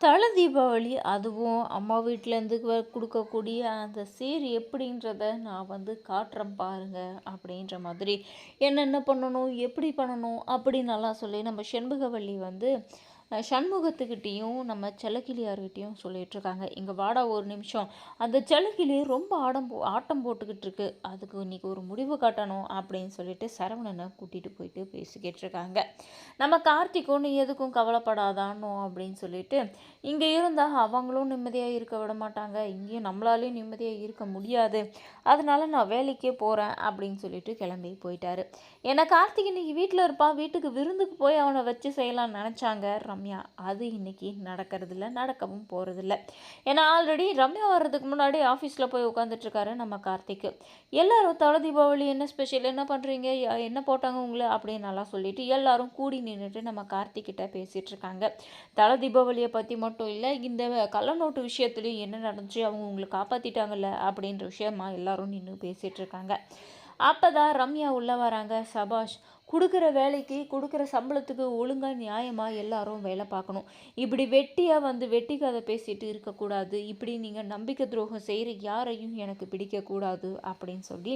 தலை தீபாவளி அதுவும் அம்மா வீட்டிலேருந்து கொடுக்கக்கூடிய அந்த சீர் எப்படின்றத நான் வந்து காட்டுறேன் பாருங்க அப்படின்ற மாதிரி. என்னென்ன பண்ணணும் எப்படி பண்ணணும் அப்படின்னலாம் சொல்லி நம்ம செண்பகவல்லி வந்து சண்முகத்துக்கிட்டேயும் நம்ம செல்லக்கிளியார்கிட்டையும் சொல்லிகிட்ருக்காங்க இங்கே வாடா ஒரு நிமிஷம். அந்த செல்லக்கிளி ரொம்ப ஆடம் போ ஆட்டம் போட்டுக்கிட்டு இருக்கு அதுக்கு இன்றைக்கி ஒரு முடிவு காட்டணும் அப்படின்னு சொல்லிட்டு சரவணனை கூட்டிகிட்டு போயிட்டு பேசிக்கிட்டு இருக்காங்க. நம்ம கார்த்திக்கும் நீ எதுக்கும் கவலைப்படாதானோ அப்படின்னு சொல்லிட்டு இங்கே இருந்தால் அவங்களும் நிம்மதியாக இருக்க விட மாட்டாங்க. இங்கேயும் நம்மளாலேயும் நிம்மதியாக இருக்க முடியாது. அதனால நான் வேலைக்கே போகிறேன் அப்படின்னு சொல்லிட்டு கிளம்பி போயிட்டாரு. ஏன்னா கார்த்திக் இன்னைக்கு வீட்டில் இருப்பான். வீட்டுக்கு விருந்துக்கு போய் அவனை வச்சு செய்யலாம்னு நினச்சாங்க. ரம்யா அது இன்றைக்கி நடக்கிறதில்ல நடக்கவும் போகிறதில்ல ஏன்னா ஆல்ரெடி ரம்யா வர்றதுக்கு முன்னாடி ஆஃபீஸில் போய் உட்காந்துட்ருக்காரு நம்ம கார்த்திக்கு எல்லோரும் தலை தீபாவளி என்ன ஸ்பெஷல் என்ன பண்ணுறீங்க என்ன போட்டாங்க உங்களை? அப்படின்னு நல்லா சொல்லிட்டு எல்லோரும் கூடி நின்றுட்டு நம்ம கார்த்திக்கிட்ட பேசிகிட்டு இருக்காங்க தலை தீபாவளியை பற்றி மட்டும் இல்லை இந்த கள்ளநோட்டு விஷயத்துலையும் என்ன நடந்துச்சு? அவங்க உங்களை காப்பாற்றிட்டாங்கல்ல அப்படின்ற விஷயமா எல்லோரும் நின்று பேசிகிட்டு இருக்காங்க அப்போ தான் ரம்யா உள்ளே வராங்க சபாஷ். கொடுக்குற வேலைக்கு கொடுக்குற சம்பளத்துக்கு ஒழுங்காக நியாயமாக எல்லாரும் வேலை பார்க்கணும். இப்படி வெட்டியாக வந்து வெட்டி கதை பேசிட்டு இருக்கக்கூடாது இப்படி நீங்கள் நம்பிக்கை துரோகம் செய்கிற யாரையும் எனக்கு பிடிக்கக்கூடாது அப்படின்னு சொல்லி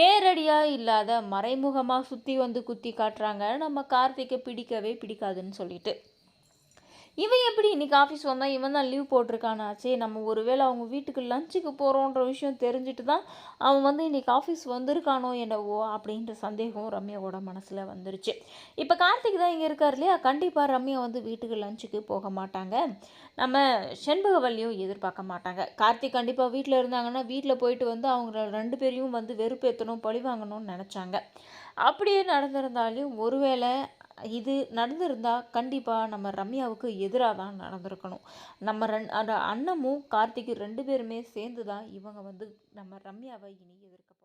நேரடியாக இல்லாத மறைமுகமாக சுற்றி வந்து குத்தி காட்டுறாங்க. நம்ம கார்த்திகை பிடிக்கவே பிடிக்காதுன்னு சொல்லிட்டு. இவன் எப்படி இன்றைக்கி ஆஃபீஸ் வந்தால் இவன் தான் லீவ் போட்டிருக்கானாச்சே? நம்ம ஒருவேளை அவங்க வீட்டுக்கு லஞ்சுக்கு போகிறோன்ற விஷயம் தெரிஞ்சுட்டு தான் அவன் வந்து இன்றைக்கி ஆஃபீஸ் வந்திருக்கானோ என்னவோ அப்படின்ற சந்தேகம் ரம்யாவோட மனசில் வந்துருச்சு. இப்போ கார்த்திக் தான் இங்கே இருக்கார் இல்லையா? கண்டிப்பாக ரம்யா வந்து வீட்டுக்கு லஞ்சுக்கு போக மாட்டாங்க. நம்ம செண்பகவல்லியும் எதிர்பார்க்க மாட்டாங்க. கார்த்திக் கண்டிப்பாக வீட்டில் இருந்தாங்கன்னா வீட்டில் போயிட்டு வந்து அவங்க ரெண்டு பேரையும் வந்து வெறுப்பேற்றணும் பழி வாங்கணும்னு நினச்சாங்க. அப்படியே நடந்திருந்தாலும் ஒருவேளை இது நடந்திருந்தால் கண்டிப்பாக நம்ம ரம்யாவுக்கு எதிராக தான் நடந்திருக்கணும். நம்ம ரெண் அண்ணமும் கார்த்திக் ரெண்டு பேருமே சேர்ந்து தான் இவங்க வந்து நம்ம ரம்யாவை இனி எதிர்க்க